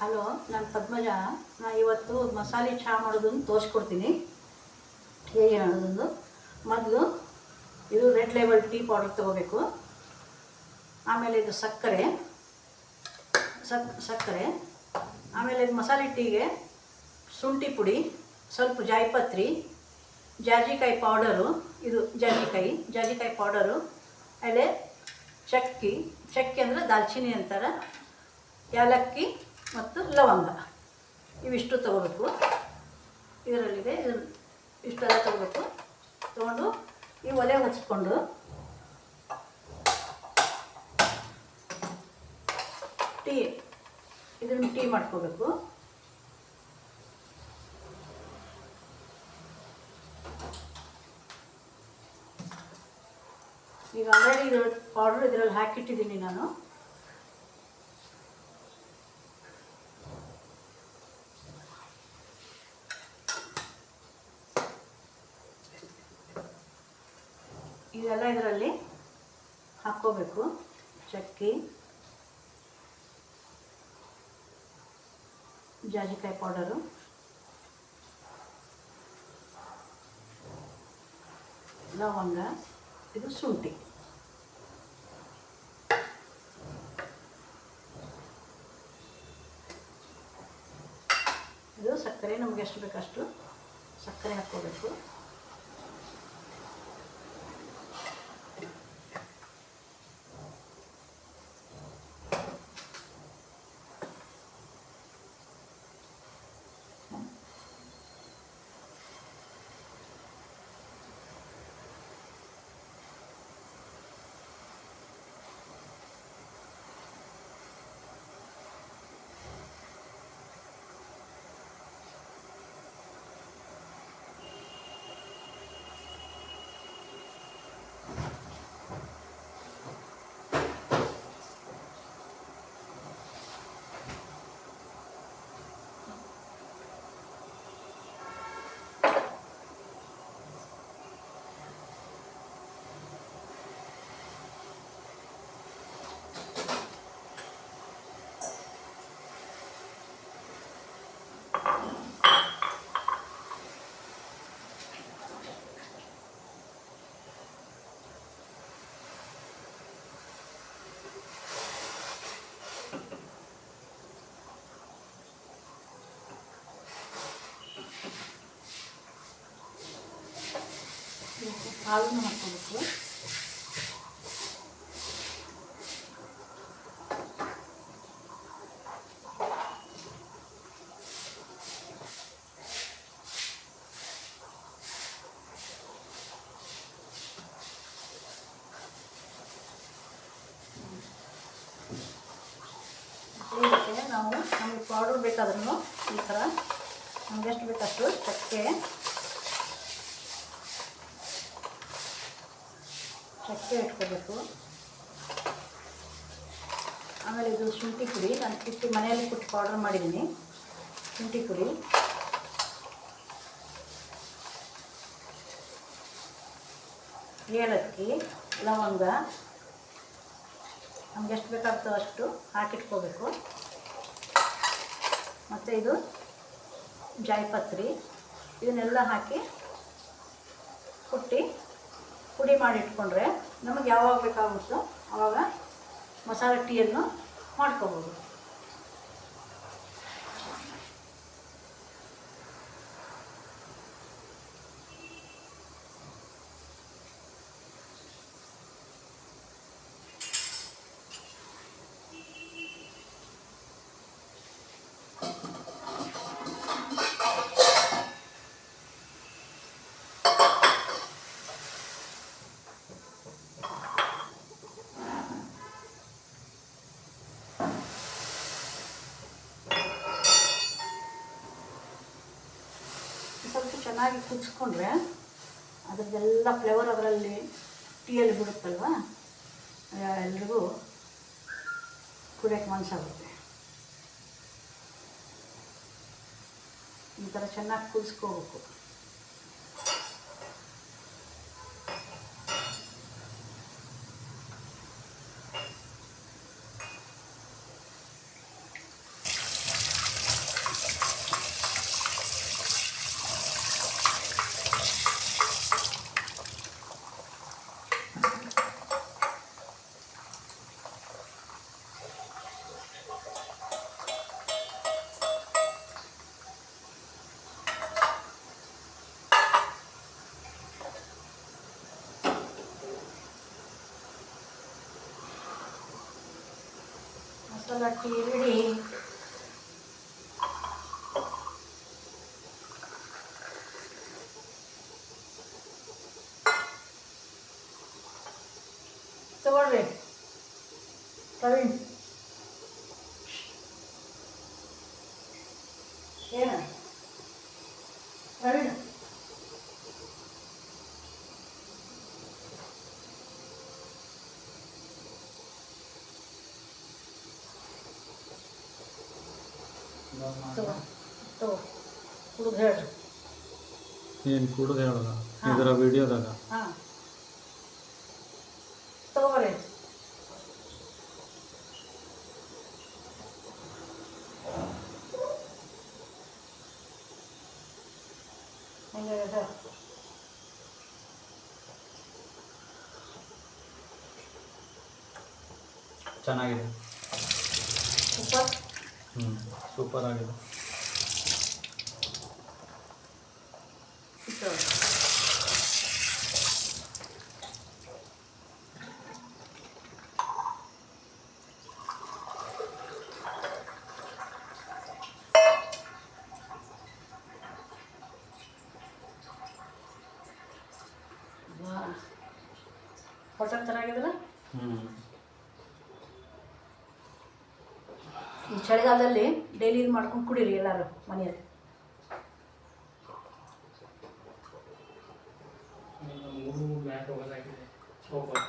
Hello, ನಾನು ಪದ್ಮಜ. ನಾ ಇವತ್ತು ಮಸಾಲೆ ಚಹಾ ಮಾಡೋದನ್ನು ತೋರಿಸ್ಕೊಡ್ತೀನಿ. ಹೇಗೆ ಮಾಡೋದೊಂದು? ಮೊದಲು ಇದು ರೆಡ್ ಲೇಬಲ್ ಟೀ ಪೌಡರ್ ತಗೋಬೇಕು. ಆಮೇಲೆ ಇದು ಸಕ್ಕರೆ. ಸಕ್, ಸಕ್ಕರೆ. ಆಮೇಲೆ ಇದು ಮಸಾಲೆ ಟೀಗೆ ಶುಂಠಿ ಪುಡಿ, ಸ್ವಲ್ಪ ಜಾಯಿಪತ್ರಿ, ಜಾಜಿಕಾಯಿ ಪೌಡರು, ಇದು ಜಾಜಿಕಾಯಿ ಜಾಜಿಕಾಯಿ ಪೌಡರು, ಆಮೇಲೆ ಚಕ್ಕಿ. ಚಕ್ಕಿ ಅಂದರೆ ದಾಲ್ಚಿನ್ನಿ ಅಂತಾರೆ. ಏಲಕ್ಕಿ ಮತ್ತು ಲವಂಗ. ಇವಿಷ್ಟು ತೊಗೋಬೇಕು. ಇದರಲ್ಲಿದೆ ಇಷ್ಟೆಲ್ಲ ತಗೋಬೇಕು. ತೊಗೊಂಡು ಈ ಒಲೆ ಹಚ್ಕೊಂಡು ಟೀ, ಇದನ್ನು ಟೀ ಮಾಡ್ಕೋಬೇಕು. ಈಗ ಆಲ್ರೆಡಿ ಇದು ಪೌಡ್ರ್ ಇದರಲ್ಲಿ ಹಾಕಿಟ್ಟಿದ್ದೀನಿ ನಾನು. ಇದೆಲ್ಲ ಇದರಲ್ಲಿ ಹಾಕ್ಕೋಬೇಕು. ಚಕ್ಕಿ, ಜಾಜಿಕಾಯಿ ಪೌಡರು ಲವಂಗ, ಇದು ಶುಂಠಿ. ಇದು ಸಕ್ಕರೆ, ನಮಗೆ ಎಷ್ಟು ಬೇಕಷ್ಟು ಸಕ್ಕರೆ ಹಾಕ್ಕೋಬೇಕು. ಹಾಲನ್ನು ಹಾಕ್ಕೋಬೇಕು. ನಾವು ನಮಗೆ ಪೌಡರ್ ಬೇಕಾದ್ರೂ ಈ ಥರ ನಮಗೆಷ್ಟು ಬೇಕಷ್ಟು ಚಕ್ಕೆ ಚಕ್ಕೆ ಇಟ್ಕೋಬೇಕು ಆಮೇಲೆ ಇದು ಶುಂಠಿ ಪುಡಿ. ನಾನು ಕುಟ್ಟಿ ಮನೆಯಲ್ಲಿ ಕುಟ್ಟಿ ಪೌಡರ್ ಮಾಡಿದ್ದೀನಿ. ಶುಂಠಿ ಪುಡಿ. ಏಲಕ್ಕಿ, ಲವಂಗ. ನಮ್ಗೆ ಎಷ್ಟು ಬೇಕಾಗ್ತೋ ಅಷ್ಟು ಹಾಕಿಟ್ಕೋಬೇಕು. ಮತ್ತು ಇದು ಜಾಯಿಪತ್ರಿ. ಇದನ್ನೆಲ್ಲ ಹಾಕಿ ಕುಟ್ಟಿ ಪುಡಿ ಮಾಡಿ ಇಟ್ಕೊಂಡ್ರೆ ನಮಗೆ ಯಾವಾಗ ಬೇಕಾಗುತ್ತೋ ಆವಾಗ ಮಸಾಲೆ ಟೀಯನ್ನು ಮಾಡ್ಕೋಬೋದು ಚೆನ್ನಾಗಿ ಕುದಿಸ್ಕೊಂಡ್ರೆ ಅದರದ್ದೆಲ್ಲ ಫ್ಲೇವರ್ ಅದರಲ್ಲಿ ಟೀಯಲ್ಲಿ ಬಿಡುತ್ತಲ್ವ ಎಲ್ರಿಗೂ ಕುಡಿಯೋಕ್ಕೆ ಮನಸ್ಸಾಗುತ್ತೆ ಈ ಥರ ಚೆನ್ನಾಗಿ ಕುದಿಸ್ಕೋಬೇಕು. la activity. Te guardé. ಕುಡಿದು ಹೇಳ್ರಿ. ಏನು ಕುಡಿದು ಹೇಳೋದ? ಇದರ ವಿಡಿಯೋದಾಗ? ಹಾಂ. ಚೆನ್ನಾಗಿದೆ. ಹ್ಞೂ ಸೂಪರ್ ಆಗಿದೆ. ತರ ಆಗಿದಲ್ಲ ಹ್ಞೂ ಈ ಚಳಿಗಾಲದಲ್ಲಿ ಡೈಲಿ ಇದು ಮಾಡ್ಕೊಂಡು ಕುಡೀರಿ ಎಲ್ಲರೂ ಮನೆಯಲ್ಲಿ. 저거